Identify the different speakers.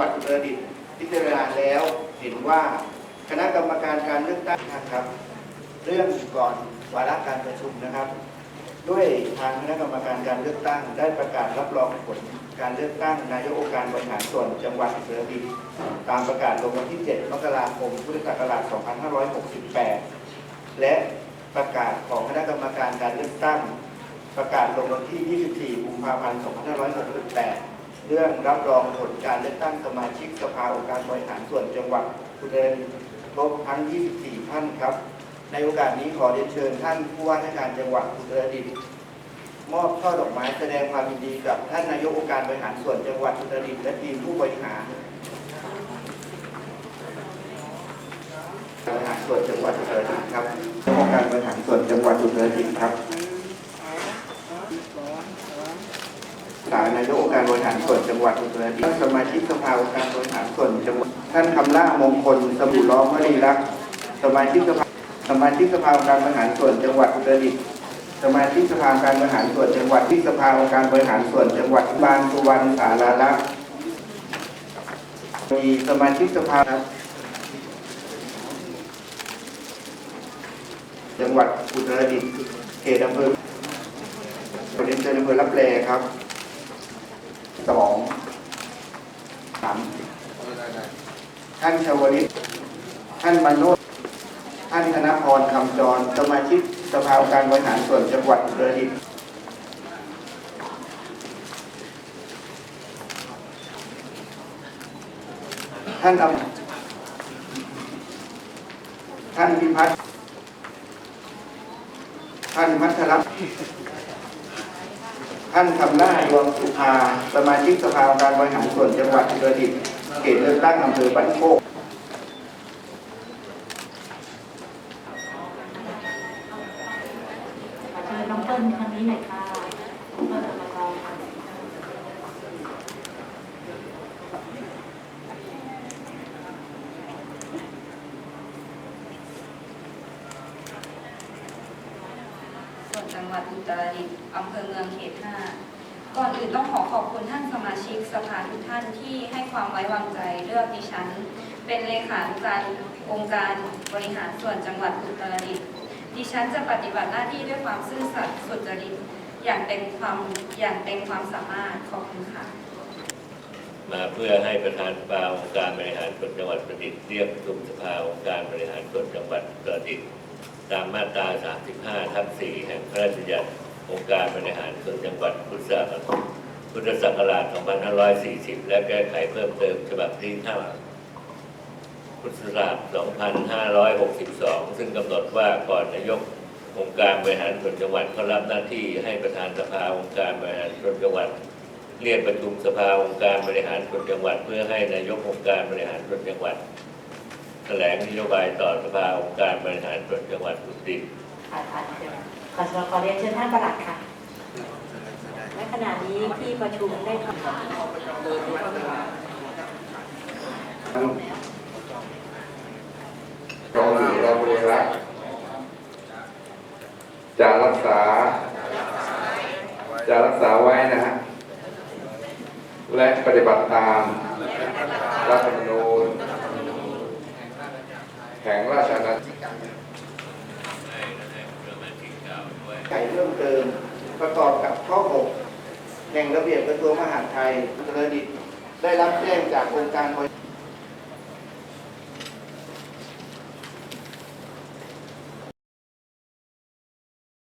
Speaker 1: วัดอุตรดิตถ์พิจารณาแล้วเห็นว่าคณะกรรมการการเลือกตั้งนะครับ เรื่องก่อนวาระการประชุมนะครับ ด้วยทางคณะกรรมการการเลือกตั้ง ได้ประกาศรับรองผลการเลือกตั้งนายกองค์การบริหารส่วนจังหวัดอุตรดิตถ์ตามประกาศลงวันที่ 7 มกราคม พุทธศักราช 2568 และประกาศของคณะกรรมการการเลือกตั้ง ประกาศลงวันที่ 24 กุมภาพันธ์ 2568 เรื่องรับรองผลการเลือกตั้งสมาชิกสภาองค์การบริหารส่วนจังหวัดอุตรดิตถ์ครบทั้ง 24 ท่านครับ ในโอกาสนี้ขอเรียนเชิญท่านผู้ว่าราชการจังหวัดอุตรดิตถ์มอบช่อดอกไม้แสดงความยินดีกับท่านนายกองค์การบริหารส่วนจังหวัดอุตรดิตถ์และทีมผู้บริหารบริหารส่วนจังหวัดอุตรดิตถ์ครับองค์การบริหารส่วนจังหวัดอุตรดิตถ์ครับสาร นายกองค์การบริหารส่วนจังหวัดอุตรดิตถ์สมาชิกสภาองค์การบริหารส่วนจังหวัด ท่านคำล่ามงคล สมุล้อมมณีรักสมาชิกสภาสมาชิกสภาองค์การบริหารส่วนจังหวัดอุตรดิตถ์สมาชิกสภาองค์การบริหารส่วนจังหวัดที่สภาองค์การบริหารส่วนจังหวัดบางสุวรรณสาราลักษ์มีสมาชิกสภาครับจังหวัดอุตรดิตถ์เขตอำเภอเรียนเชิญอำเภอรับแลครับสองสามท่านชาวลิตท่านมโนท่านธนพรคำจร สมาชิกสภาการบริหารส่วนจังหวัดอุตรดิตท่านอำท่านพิพัฒน์ท่านพัทร ท่านคำน้าดวงสุภา สมาชิกสภาการบริหารส่วนจังหวัดอุตรดิตถ์เขตเลือกตั้งอำเภอบ้านโคก
Speaker 2: ขอเชิญน้องเปิ้ลทางนี้หน่อยค่ะน้องเปิ้ลกรรมกรค่ะ
Speaker 3: ส่ วนจังหวัดอุตรดิตถ์อำเภอเมืองเขต 5 ก่อนอื่นต้องขอขอบคุณท่านสมาชิกสภาทุกท่านที่ให้ความไว้วางใจเลือกดิฉัน เป็นเลขานุการองค์การบริหารส่วนจังหวัดอุตรดิตถ์ดิฉันจะปฏิบัติหน้าที่ด้วยความซื่อสัตย์สุจริตอย่างเต็มความอย่างเต็มความสามารถขอบคุณค่ะ
Speaker 4: มาเพื่อให้ประธานสภาองค์การบริหารส่วนจังหวัดประดิษฐ์เรียกประชุมสภาองค์การบริหารส่วนจังหวัดประดิษฐ์ ตามมาตรา 35 ทับ 4 แห่งพระราชบัญญัติองค์การบริหารส่วนจังหวัดพุทธศักราชพุทธศักราช 2540 และแก้ไขเพิ่มเติมฉบับที่5พุทธศักราช 2562 ซึ่งกำหนดว่าก่อนนายกองค์การบริหารส่วนจังหวัดเขารับหน้าที่ให้ประธานสภาองค์การบริหารส่วนจังหวัด เรียกประชุมสภาองค์การบริหารส่วนจังหวัด เพื่อให้นายกองค์การบริหารส่วนจังหวัด ถลงนโยบายต่อสภาองค์การบริหารส่วนจังหวัดอุตรดิตถ์
Speaker 2: ค่ะค่ะเชิญขอขอเรียนเชิญท่านประหลัดค่ะและขณะนี้ที่ประชุมได้ทำ
Speaker 5: กองหญิงเราบริรักษ์จะรักษา จะรักษาไว้นะฮะ และปฏิบัติตามรัฐธรรมนูญ แห่งราชอาณาจักร
Speaker 1: ไขเพิ่มเติมประกอบกับข้อ 6 แห่งระเบียบกระทรวงมหาดไทยอุตรดิตได้รับแจ้งจากองค์การบริ